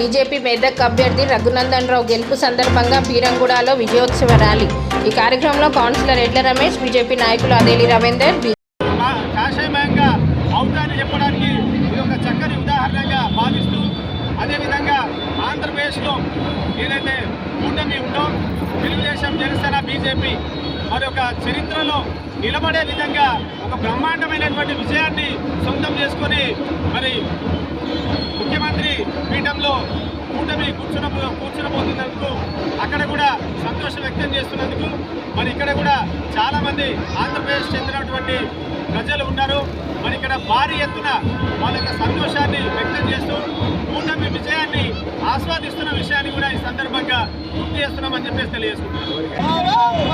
BJP Medak అభ్యర్థి రఘునందన్ రావు గెలుపు సందర్భంగా బీరంగూడలో విజయోత్సవ ర్యాలీ. ఈ కార్యక్రమంలో కౌన్సిలర్ ఎడ్ల రమేష్ బీజేపీ నాయకులు అదేలి రవీందర్ బి- కా- కాషాయమయంగా అవుతాన్ని చెప్పడానికి ఇది ఒక చక్కని ఉదాహరణగా భావిస్తూ అదేవిధంగా ఆంధ్రప్రదేశ్లో ఏదైతే కూటమి ఉందో తెలుగుదేశం జనసేన బీజేపీ మరి ఒక చరిత్రలో నిలబడే విధంగా ఒక బ్రహ్మాండమైనటువంటి విజయాన్ని సొంతం చేసుకొని మరి ముఖ్యమంత్రి పీఠంలో కూటమి కూర్చున్న కూర్చునబోతున్నందుకు అక్కడ కూడా సంతోషం వ్యక్తం చేస్తున్నందుకు మరి ఇక్కడ కూడా చాలామంది ఆంధ్రప్రదేశ్ చెందినటువంటి ప్రజలు ఉన్నారు. మరి ఇక్కడ భారీ ఎత్తున వాళ్ళ యొక్క సంతోషాన్ని వ్యక్తం చేస్తూ కూటమి విజయాన్ని ఆస్వాదిస్తున్న విషయాన్ని కూడా ఈ సందర్భంగా గుర్తు చేస్తున్నామని చెప్పేసి తెలియజేసుకుంటున్నాను.